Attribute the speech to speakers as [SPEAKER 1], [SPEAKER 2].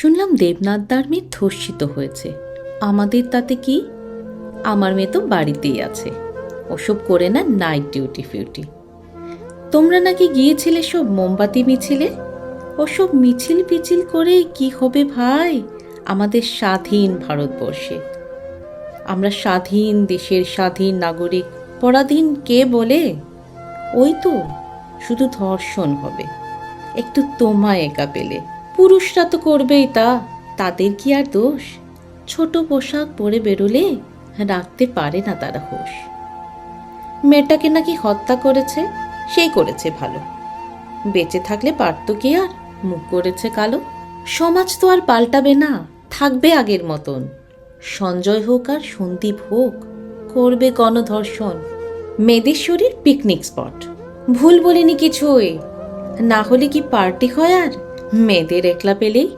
[SPEAKER 1] শুনলাম দেবনাথ দেবনাথদার মেয়ে ধর্ষিত হয়েছে। আমাদের তাতে কি? আমার মেয়ে তো বাড়িতেই আছে। ওসব করে না নাইট ডিউটি ফিউটি তোমরা নাকি গিয়েছিলে সব মোমবাতি মিছিলে? ওসব মিছিল পিছিল করে কি হবে ভাই? আমাদের স্বাধীন ভারতবর্ষে। আমরা স্বাধীন দেশের স্বাধীন নাগরিক, পরাধীন কে বলে? ওই তো, শুধু ধর্ষণ হবে। একটু তোমায় একা পেলে। পুরুষরা তো করবেই তা, তাদের কি আর দোষ? ছোট পোশাক পরে বেরোলে রাখতে পারে না তারা হোশ। মেয়েটাকে নাকি হত্যা করেছে, সেই করেছে ভালো। বেঁচে থাকলে পারত কি আর? মুখ করেছে কালো। সমাজ তো আর পাল্টাবে না, থাকবে আগের মতন। সঞ্জয় হোক আর সন্দীপ হোক, করবে গণধর্ষণ। মেয়েদের শরীর পিকনিক স্পট ভুল বলিনি কিছুই, না হলে কি পার্টি হয় আর? মেয়েদের একলা পেলেই